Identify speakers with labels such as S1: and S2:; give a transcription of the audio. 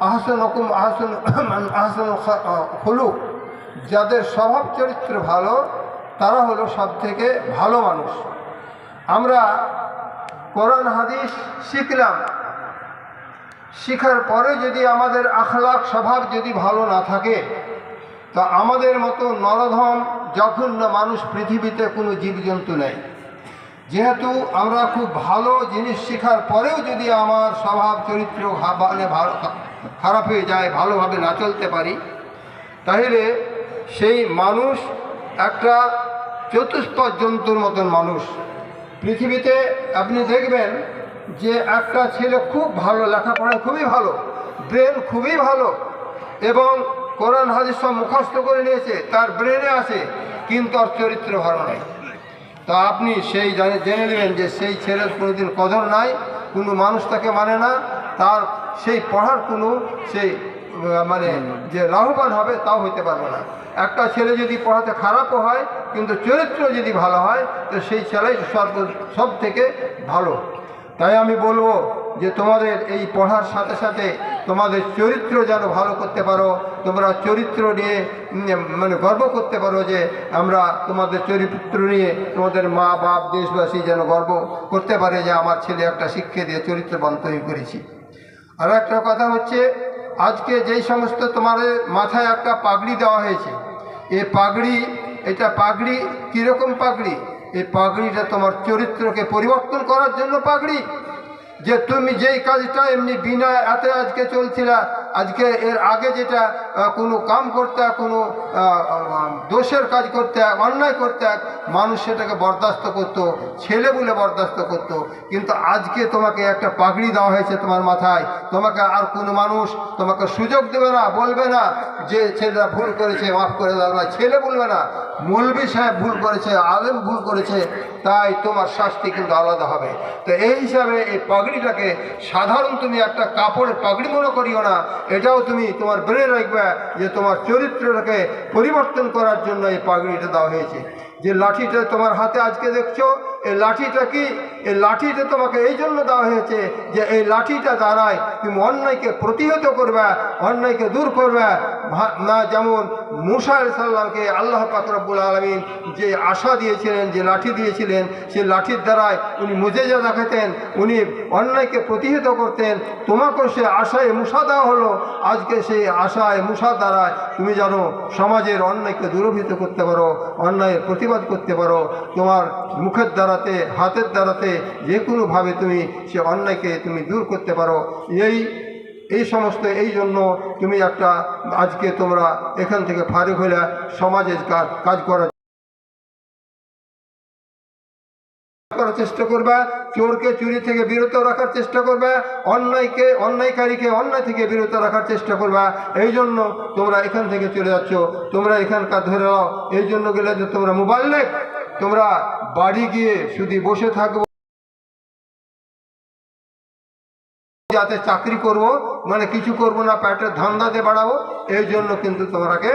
S1: আহসন হকুম আহসন আহসন হলুক যাদের স্বভাব চরিত্র ভালো, তারা হলো সব থেকে ভালো মানুষ। আমরা কোরআন, হাদিস শিখলাম। শিখার পরে যদি আমাদের আখলাখ স্বভাব যদি ভালো না থাকে, তা আমাদের মতো নরধম জঘন্য মানুষ পৃথিবীতে কোনো জীবজন্তু নেই। যেহেতু আমরা খুব ভালো জিনিস শেখার পরেও যদি আমার স্বভাব, চরিত্র মানে ভালো খারাপ হয়ে যায়, ভালোভাবে না চলতে পারি, তাহলে সেই মানুষ একটা চতুষ্পদ জন্তুর মতন মানুষ। পৃথিবীতে আপনি দেখবেন যে একটা ছেলে খুব ভালো লেখাপড়ায় খুবই ভালো, ব্রেন খুবই ভালো, এবং কোরআন হাদিস সব মুখস্থ করে নিয়েছে, তার ব্রেনে আছে, কিন্তু আর চরিত্র ভালো নয় তা আপনি সেই জানে নেবেন যে সেই ছেলের কোনোদিন কদর নাই, কোনো মানুষ তাকে মানে না, তার সেই পড়ার কোনো সেই মানে যে লাভবান হবে তাও হইতে পারবে না। একটা ছেলে যদি পড়াতে খারাপও হয়, কিন্তু চরিত্র যদি ভালো হয়, তো সেই ছেলেই সব সব থেকে ভালো। তাই আমি বলব যে তোমাদের এই পড়ার সাথে সাথে তোমাদের চরিত্র যেন ভালো করতে পারো, তোমরা চরিত্র নিয়ে মানে গর্ব করতে পারো যে আমরা তোমাদের চরিত্র নিয়ে তোমাদের মা বাপ দেশবাসী যেন গর্ব করতে পারে যে আমার ছেলে একটা শিক্ষা দিয়ে চরিত্রবান তৈরি করেছি। আর একটা কথা হচ্ছে, আজকে যেই সমস্ত তোমাদের মাথায় একটা পাগড়ি দেওয়া হয়েছে, এই পাগড়ি, এটা পাগড়ি কীরকম পাগড়ি? এই পাগড়িটা তোমার চরিত্রকে পরিবর্তন করার জন্য পাগড়ি যে তুমি যেই কাজটা এমনি বিনা এতে আজকে চলছিল আজকে এর আগে যেটা কোনো কাম করতে, কোনো দোষের কাজ করতে, অন্যায় করতে, মানুষ সেটাকে বরদাস্ত করতো, ছেলে বলে বরদাস্ত করতো। কিন্তু আজকে তোমাকে একটা পাগড়ি দেওয়া হয়েছে তোমার মাথায়। তোমাকে আর কোনো মানুষ তোমাকে সুযোগ দেবে না, বলবে না যে ছেলেরা ভুল করেছে, মাফ করে দাও। না, ছেলে বলবে না। মৌলবি সাহেব ভুল করেছে, আলেম ভুল করেছে, তাই তোমার শাস্তি কিন্তু আলাদা হবে। তো এই হিসাবে এই পাগড়িটাকে সাধারণ তুমি একটা কাপড়ের পাগড়ি মনে করিও না এটাও তুমি তোমার ব্রেনে রাখবে যে তোমার চরিত্রটাকে পরিবর্তন করার জন্য এই পাগড়িটা দেওয়া হয়েছে। যে লাঠিটা তোমার হাতে আজকে দেখছ এই লাঠিটা কি? এই লাঠিটা তোমাকে এই জন্য দেওয়া হয়েছে যে এই লাঠিটা দ্বারাই তুমি অন্যায়কে প্রতিহত করবে, অন্যায়কে দূর করবে। না, যেমন মুসা সাল্লামকে আল্লাহ পাকরবুল আলমিন যে আশা দিয়েছিলেন, যে লাঠি দিয়েছিলেন, সেই লাঠির দ্বারাই উনি মুজেজা দেখাতেন, উনি অন্যায়কে প্রতিহত করতেন। তোমাকেও সে আশায় মুসা দেওয়া হলো। আজকে সেই আশায় মুসা দ্বারায় তুমি জানো সমাজের অন্যায়কে দূরভূত করতে পারো, অন্যায়ের প্রতিবাদ করতে পারো। তোমার মুখের দ্বারাতে, হাতের দ্বারাতে যে কোনোভাবে তুমি সে অন্যায়কে তুমি দূর করতে পারো। এই এই সমস্ত, এই জন্য তুমি একটা আজকে তোমরা এখান থেকে ফারুক হইলে সমাজের কাজ করার করার চেষ্টা করবে, চোরকে চুরি থেকে বিরত রাখার চেষ্টা করবে, অন্যায়কে, অন্যায়কারীকে অন্যায় থেকে বিরত রাখার চেষ্টা করবে। এই জন্য তোমরা এখান থেকে চলে যাচ্ছ। তোমরা এখানকার ধরে নাও। এই জন্য গেলে যে তোমরা মোবাইল তোমরা বাড়ি গিয়ে শুধু বসে থাকব। যাতে চাকরি করব মানে কিছু করব না প্যাটের ধান্দাতে বাড়াবো, এই জন্য কিন্তু তোমাকে